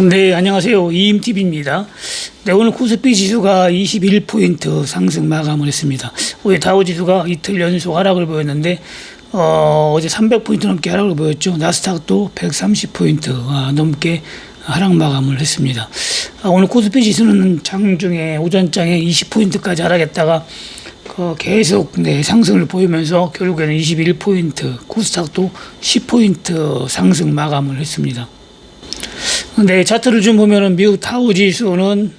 네, 안녕하세요. 이임TV입니다. 네, 오늘 코스피 지수가 21포인트 상승 마감을 했습니다. 어제 다우 지수가 이틀 연속 하락을 보였는데, 어, 어제 300포인트 넘게 하락을 보였죠. 나스닥도 130포인트 아, 넘게 하락 마감을 했습니다. 아, 오늘 코스피 지수는 장중에 오전장에 20포인트까지 하락했다가 그 계속 네, 상승을 보이면서 결국에는 21포인트, 코스닥도 10포인트 상승 마감을 했습니다. 네, 차트를 좀 보면은 미국 다우 지수는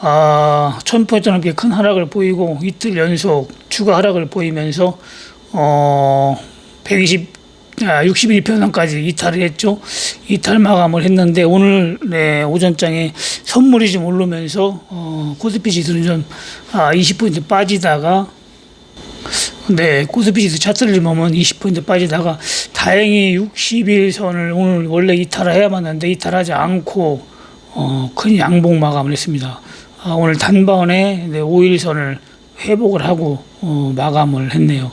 아, 1000포인트 넘게 큰 하락을 보이고 이틀 연속 추가 하락을 보이면서 어, 120 아, 61편선까지 이탈을 했죠. 이탈 마감을 했는데 오늘 네, 오전장에 선물이 좀 오르면서 어, 코스피 지수는 좀 아, 20포인트 빠지다가 네, 코스피 지수 차트를 보면 20포인트 빠지다가 다행히 60일선을 오늘 원래 이탈을 해야만 하는데 이탈하지 않고 어, 큰 양봉 마감을 했습니다. 아, 오늘 단번에 네, 5일선을 회복을 하고 어, 마감을 했네요.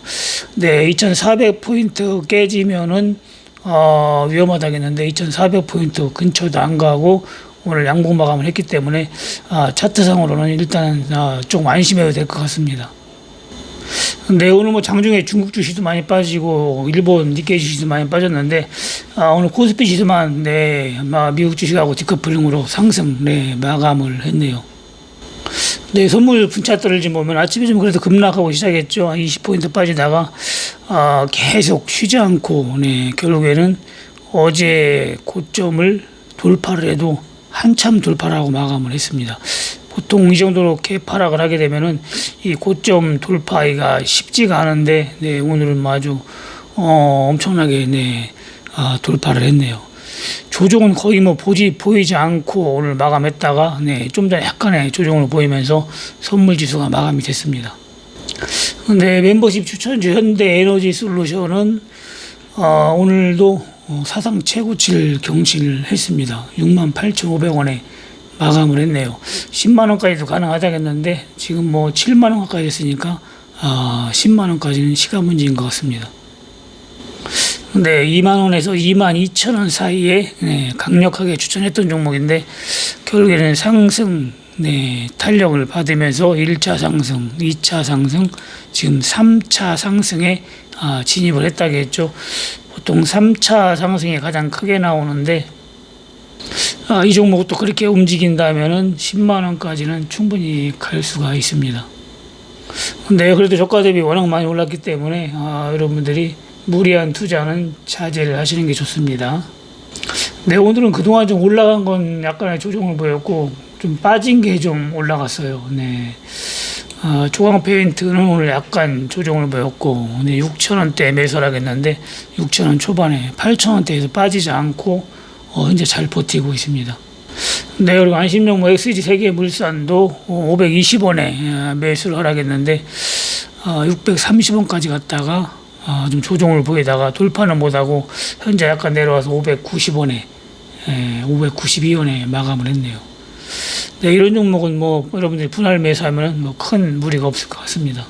네, 2,400포인트 깨지면은 어, 위험하다겠는데 2,400포인트 근처도 안 가고 오늘 양봉 마감을 했기 때문에 아, 차트상으로는 일단 아, 좀 안심해도 될 것 같습니다. 네, 오늘 뭐 장중에 중국 주식도 많이 빠지고 일본 니케이 주식도 많이 빠졌는데 아, 오늘 코스피 지수만 네, 막 미국 주식하고 디커플링으로 상승 네, 마감을 했네요. 네, 선물 분차트를 좀 보면 아침에 좀 그래도 급락하고 시작했죠. 한 20포인트 빠지다가 아, 계속 쉬지 않고 네, 결국에는 어제 고점을 돌파를 해도 한참 돌파를 하고 마감을 했습니다. 보통 이 정도로 개파락을 하게 되면은 이 고점 돌파가 쉽지가 않은데 네, 오늘은 아주 어, 엄청나게 네, 아, 돌파를 했네요. 조정은 거의 뭐 보지 보이지 않고 오늘 마감했다가 네, 좀 전에 약간의 조정을 보이면서 선물 지수가 마감이 됐습니다. 네, 멤버십 추천주 현대 에너지 솔루션은 어, 오늘도 어, 사상 최고치를 경신을 했습니다. 68,500원에 마감을 했네요. 10만 원까지도 가능하다겠는데 지금 뭐 7만 원 가까이 됐으니까 아, 10만 원까지는 시간 문제인 것 같습니다. 네, 2만 원에서 2만 2천 원 사이에 네, 강력하게 추천했던 종목인데 결국에는 상승 네, 탄력을 받으면서 1차 상승, 2차 상승, 지금 3차 상승에 아, 진입을 했다겠죠. 보통 3차 상승이 가장 크게 나오는데 아, 이 종목도 그렇게 움직인다면은 10만 원까지는 충분히 갈 수가 있습니다. 근데 그래도 저가 대비 워낙 많이 올랐기 때문에 아, 여러분들이 무리한 투자는 자제를 하시는 게 좋습니다. 네, 오늘은 그동안 좀 올라간 건 약간의 조정을 보였고 좀 빠진 게 좀 올라갔어요. 네. 아, 조광 페인트는 오늘 약간 조정을 보였고 네, 6천 원대 매수를 하겠는데 6천 원 초반에 8천 원대에서 빠지지 않고 어, 현재 잘 버티고 있습니다. 네, 그리고 안심용모 XG 세계 물산도 520원에 매수를 하라겠는데 어, 630원까지 갔다가 어, 좀 조정을 보이다가 돌파는 못하고 현재 약간 내려와서 590원에 592원에 마감을 했네요. 네, 이런 종목은 뭐 여러분들이 분할 매수하면 뭐 큰 무리가 없을 것 같습니다.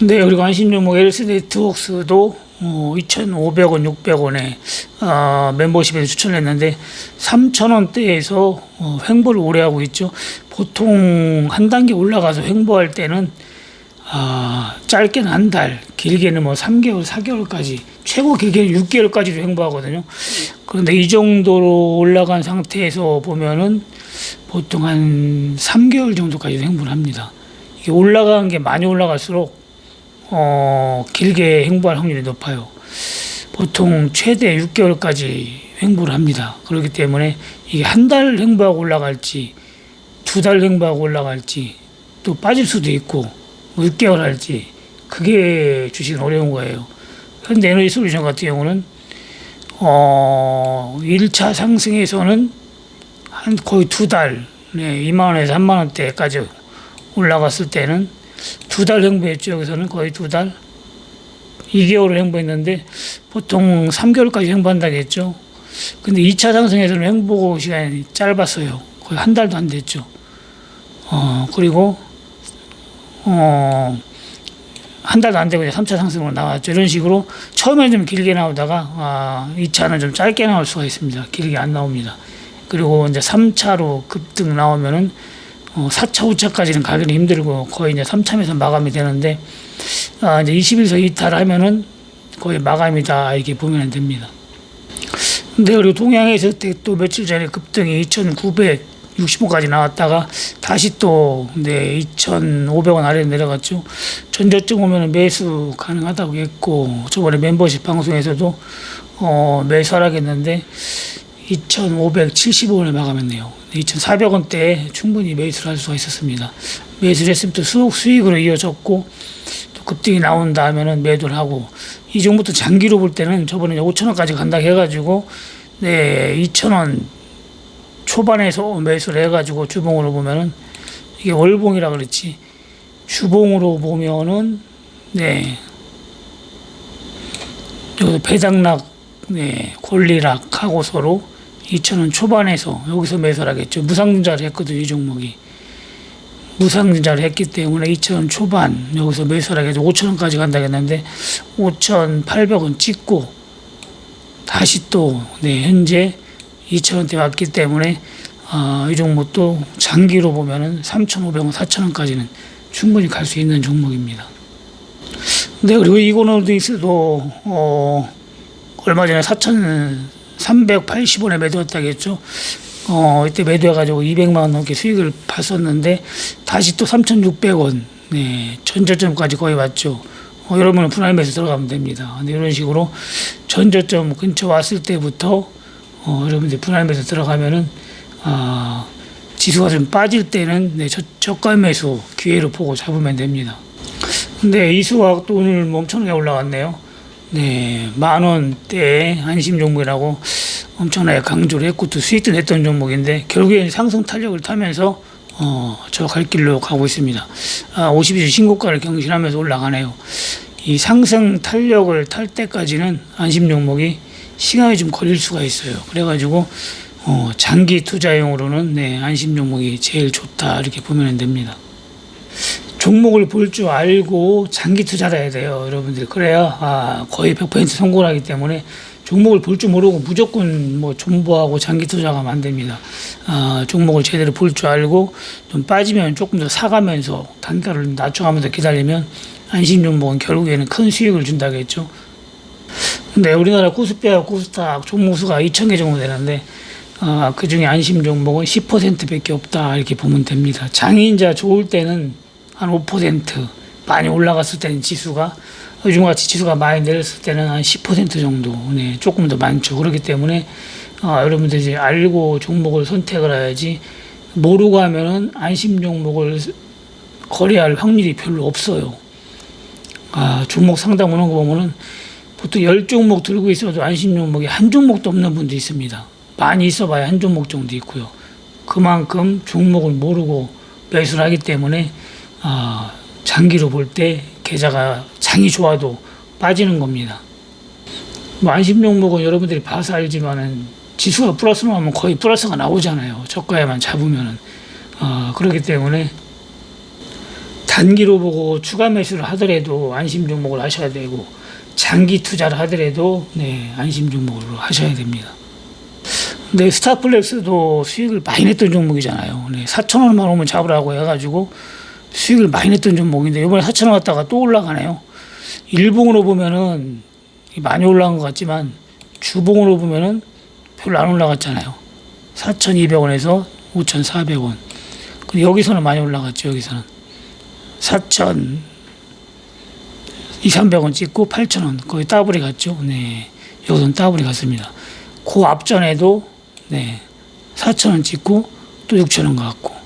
네, 그리고 안심종목 LS 네트웍스도 어, 2,500원, 600원에 어, 멤버십에서 추천했는데 3,000원대에서 어, 횡보를 오래 하고 있죠. 보통 한 단계 올라가서 횡보할 때는 아, 짧게는 한 달, 길게는 뭐 3개월, 4개월까지, 최고 길게는 6개월까지도 횡보하거든요. 그런데 이 정도로 올라간 상태에서 보면은 보통 한 3개월 정도까지 횡보를 합니다. 이게 올라간 게 많이 올라갈수록 어, 길게 횡보할 확률이 높아요. 보통 최대 6개월까지 횡보를 합니다. 그렇기 때문에 이게 한 달 횡보하고 올라갈지, 두 달 횡보하고 올라갈지, 또 빠질 수도 있고, 6개월 할지, 그게 주식은 어려운 거예요. 현대 에너지 솔루션 같은 경우는, 어, 1차 상승에서는 한 거의 두 달, 네, 2만원에서 3만원대까지 올라갔을 때는 두달 횡보했죠. 여기서는 거의 두 달. 2개월을 횡보했는데 보통 3개월까지 횡보한다겠죠. 근데 2차 상승에서는 횡보 시간이 짧았어요. 거의 한 달도 안 됐죠. 어, 그리고, 어, 한 달도 안 되고 이제 3차 상승으로 나왔죠. 이런 식으로 처음에는 좀 길게 나오다가, 아, 2차는 좀 짧게 나올 수가 있습니다. 길게 안 나옵니다. 그리고 이제 3차로 급등 나오면은 어, 4차, 5차까지는 가기는 힘들고 거의 이제 3차에서 마감이 되는데 아, 이제 21서 이탈하면은 거의 마감이다 이렇게 보면 됩니다. 근데 그리고 동양에서 또 며칠 전에 급등이 2,965까지 나왔다가 다시 또 네, 2,500원 아래로 내려갔죠. 전저점 오면 매수 가능하다고 했고 저번에 멤버십 방송에서도 어, 매수 하라겠는데 2,575원에 마감했네요. 2,400원대에 충분히 매수를 할 수가 있었습니다. 매수를 했으면 또 수익, 수익으로 이어졌고 또 급등이 나온다 하면은 매도를 하고 이 정도부터 장기로 볼 때는 저번에 5,000원까지 간다 해가지고 네, 2,000원 초반에서 매수를 해가지고 주봉으로 보면은 이게 월봉이라 그랬지 주봉으로 보면은 네 여기서 배당락 네 권리락 하고 서로 2,000원 초반에서 여기서 매수를 하겠죠. 무상증자를 했거든요 이 종목이. 무상증자를 했기 때문에 2,000원 초반 여기서 매수를 하겠죠. 5,000원까지 간다 했는데 5,800원 찍고 다시 또 네, 현재 2,000원대 왔기 때문에 아, 이 종목도 장기로 보면은 3,500원, 4,000원까지는 충분히 갈 수 있는 종목입니다. 네, 그리고 이거는 있어도 어, 얼마 전에 4,380원에 매도했다겠죠. 어, 이때 매도해가지고 200만 원 넘게 수익을 봤었는데 다시 또 3,600원, 네, 전저점까지 거의 왔죠. 어, 여러분은 분할 매수 들어가면 됩니다. 이런 식으로 전저점 근처 왔을 때부터 어, 여러분들 분할 매수 들어가면은 아, 지수가 좀 빠질 때는 네, 저, 저가 매수 기회로 보고 잡으면 됩니다. 근데 이수가 또 오늘 뭐 엄청나게 올라왔네요. 네, 만 원대 안심 종목이라고 엄청나게 강조를 했고 또 수익도 냈던 종목인데 결국에는 상승 탄력을 타면서 어, 저 갈 길로 가고 있습니다. 아, 52주 신고가를 경신하면서 올라가네요. 이 상승 탄력을 탈 때까지는 안심 종목이 시간이 좀 걸릴 수가 있어요. 그래가지고 어, 장기 투자용으로는 네, 안심 종목이 제일 좋다 이렇게 보면 됩니다. 종목을 볼 줄 알고 장기 투자를 해야 돼요, 여러분들. 그래야 아, 거의 100% 성공을 하기 때문에 종목을 볼 줄 모르고 무조건 뭐 존버하고 장기 투자가 안 됩니다. 아, 종목을 제대로 볼 줄 알고 좀 빠지면 조금 더 사가면서 단가를 낮춰가면서 기다리면 안심 종목은 결국에는 큰 수익을 준다겠죠. 근데 우리나라 코스피와 코스닥 종목 수가 2천 개 정도 되는데 아, 그 중에 안심 종목은 10%밖에 없다 이렇게 보면 됩니다. 장인자 좋을 때는 한 5% 많이 올라갔을 때는 지수가 요즘같이 지수가 많이 내렸을 때는 한 10% 정도 네, 조금 더 많죠. 그렇기 때문에 아, 여러분들 이제 알고 종목을 선택을 해야지 모르고 하면은 안심 종목을 거래할 확률이 별로 없어요. 아, 종목 상담 오는 거 보면은 보통 열 종목 들고 있어도 안심 종목이 한 종목도 없는 분도 있습니다. 많이 있어봐야 한 종목 정도 있고요. 그만큼 종목을 모르고 매수를 하기 때문에 아, 장기로 볼 때 계좌가 장이 좋아도 빠지는 겁니다. 뭐 안심 종목은 여러분들이 봐서 알지만은 지수가 플러스 나오면 거의 플러스가 나오잖아요. 저가에만 잡으면은 아, 그렇기 때문에 단기로 보고 추가 매수를 하더라도 안심 종목을 하셔야 되고 장기 투자를 하더라도 네, 안심 종목으로 하셔야 됩니다. 네, 스타플렉스도 수익을 많이 냈던 종목이잖아요. 네, 4천 원만 오면 잡으라고 해가지고 수익을 많이 냈던 종목인데 이번에 4천 원 갔다가 또 올라가네요. 일봉으로 보면은 많이 올라간 것 같지만 주봉으로 보면은 별로 안 올라갔잖아요. 4,200원에서 5,400원. 여기서는 많이 올라갔죠. 여기서는 4,000 2, 300원 찍고 8,000원 거의 더블이 갔죠. 네. 여기서는 더블이 갔습니다. 그 앞전에도 네. 4,000원 찍고 또 6,000원 갔고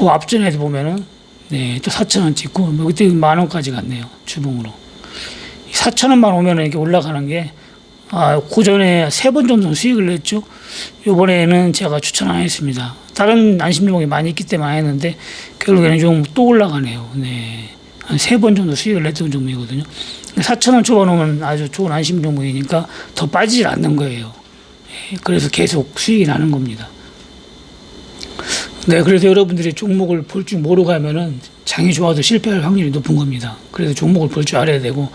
그 앞전에도 보면은 네, 또 4,000원 찍고 뭐 그때 만 원까지 갔네요. 주봉으로. 4,000원만 오면은 이렇게 올라가는 게 아, 그 전에 세 번 정도 수익을 냈죠. 요번에는 제가 추천 안 했습니다. 다른 안심 종목이 많이 있기 때문에 안 했는데 결국에는 좀 또 올라가네요. 네. 한 세 번 정도 수익을 냈던 종목이거든요. 4,000원 초반 오면 아주 좋은 안심 종목이니까 더 빠지질 않는 거예요. 예, 그래서 계속 수익이 나는 겁니다. 네, 그래서 여러분들이 종목을 볼 줄 모르고 하면은 장이 좋아도 실패할 확률이 높은 겁니다. 그래서 종목을 볼 줄 알아야 되고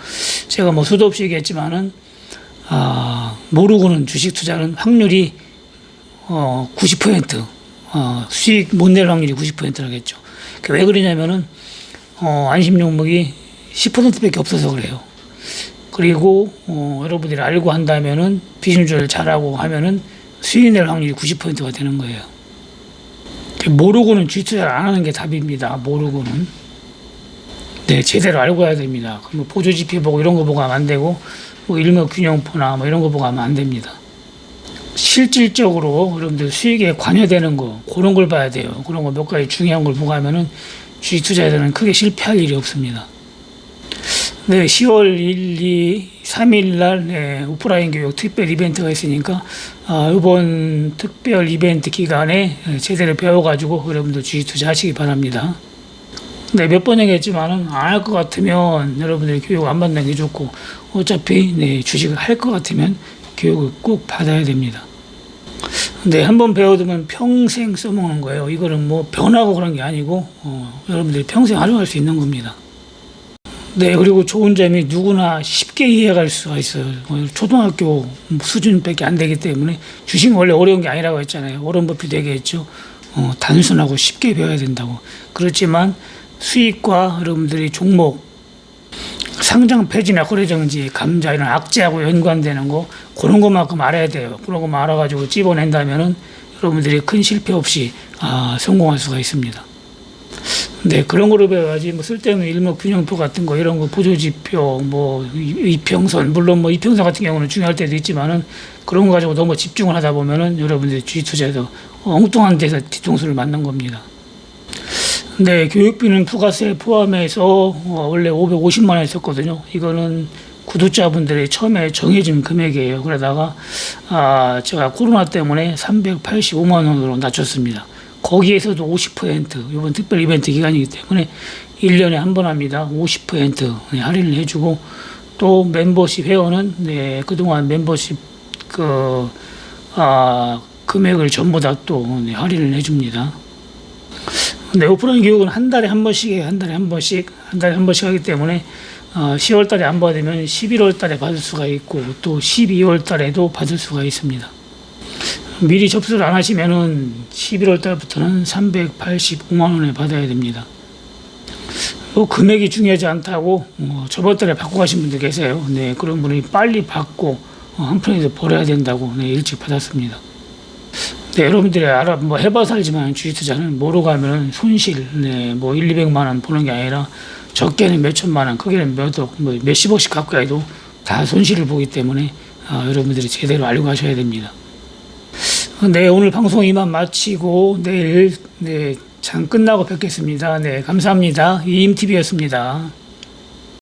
제가 뭐 수도 없이 얘기했지만은 아, 모르고는 주식 투자는 확률이 어, 90% 어, 수익 못 낼 확률이 90%라겠죠. 왜 그러냐면은 어, 안심 종목이 10%밖에 없어서 그래요. 그리고 어, 여러분들이 알고 한다면은 조절 잘하고 하면은 수익 낼 확률이 90%가 되는 거예요. 모르고는 주식 투자를 안 하는 게 답입니다. 모르고는. 네, 제대로 알고 해야 됩니다. 뭐 보조지표 보고 이런 거 보고 하면 안 되고, 뭐 일목균형표나 뭐 이런 거 보고 하면 안 됩니다. 실질적으로 여러분들 수익에 관여되는 거, 그런 걸 봐야 돼요. 그런 거 몇 가지 중요한 걸 보고 하면은 주식 투자에서는 크게 실패할 일이 없습니다. 네, 10월 1, 2, 3일 날 네, 오프라인 교육 특별 이벤트가 있으니까 아, 이번 특별 이벤트 기간에 제대로 배워가지고 여러분들 주식 투자하시기 바랍니다. 네, 몇 번 얘기했지만은 안 할 것 같으면 여러분들이 교육 안 받는 게 좋고 어차피 네, 주식을 할 것 같으면 교육을 꼭 받아야 됩니다. 네, 한번 배워두면 평생 써먹는 거예요. 이거는 뭐 변하고 그런 게 아니고 어, 여러분들이 평생 활용할 수 있는 겁니다. 네, 그리고 좋은 점이 누구나 쉽게 이해할 수가 있어요. 어, 초등학교 수준밖에 안 되기 때문에 주식 원래 어려운 게 아니라고 했잖아요. 워런 버핏 얘기했죠. 어, 단순하고 쉽게 배워야 된다고. 그렇지만 수익과 여러분들이 종목 상장 폐지나 거래 정지, 감자 이런 악재하고 연관되는 거 그런 것만큼 알아야 돼요. 그런 것만 알아가지고 집어낸다면은 여러분들이 큰 실패 없이 아, 성공할 수가 있습니다. 네, 그런 거로 배워야지, 뭐, 쓸데없는 일목균형표 같은 거, 이런 거, 보조지표, 뭐, 이- 이평선, 물론 뭐, 이평선 같은 경우는 중요할 때도 있지만은, 그런 거 가지고 너무 집중을 하다 보면은, 여러분들이 주식 투자에서 엉뚱한 데서 뒤통수를 맞는 겁니다. 네, 교육비는 부가세 포함해서, 어, 원래 550만 원 했었거든요. 이거는 구독자분들이 처음에 정해진 금액이에요. 그러다가, 아, 제가 코로나 때문에 385만 원으로 낮췄습니다. 거기에서도 50% 이번 특별 이벤트 기간이기 때문에 1년에 한 번 합니다. 50% 네, 할인을 해주고 또 멤버십 회원은 네, 그동안 멤버십 그 아, 금액을 전부 다또 네, 할인을 해줍니다. 네, 오프라인 교육은 한 달에 한 번씩. 한 달에 한 번씩 한 달에 한 번씩 하기 때문에 어, 10월 달에 안 받으면 11월 달에 받을 수가 있고 또 12월 달에도 받을 수가 있습니다. 미리 접수를 안 하시면은 11월 달부터는 385만 원에 받아야 됩니다. 뭐 금액이 중요하지 않다고 어, 저번 달에 받고 가신 분들 계세요. 네, 그런 분이 빨리 받고 어, 한편에서 버려야 된다고 네, 일찍 받았습니다. 네, 여러분들이 알아 뭐 해봐서 알지만 주식 투자는 모르고 하면은 손실 네, 뭐 1, 200만 원 보는 게 아니라 적게는 몇 천만 원, 크게는 몇억, 뭐 몇십억씩 가도 다 손실을 보기 때문에 아, 여러분들이 제대로 알고 하셔야 됩니다. 네, 오늘 방송 이만 마치고 내일 네, 장 끝나고 뵙겠습니다. 네, 감사합니다. 이임TV였습니다.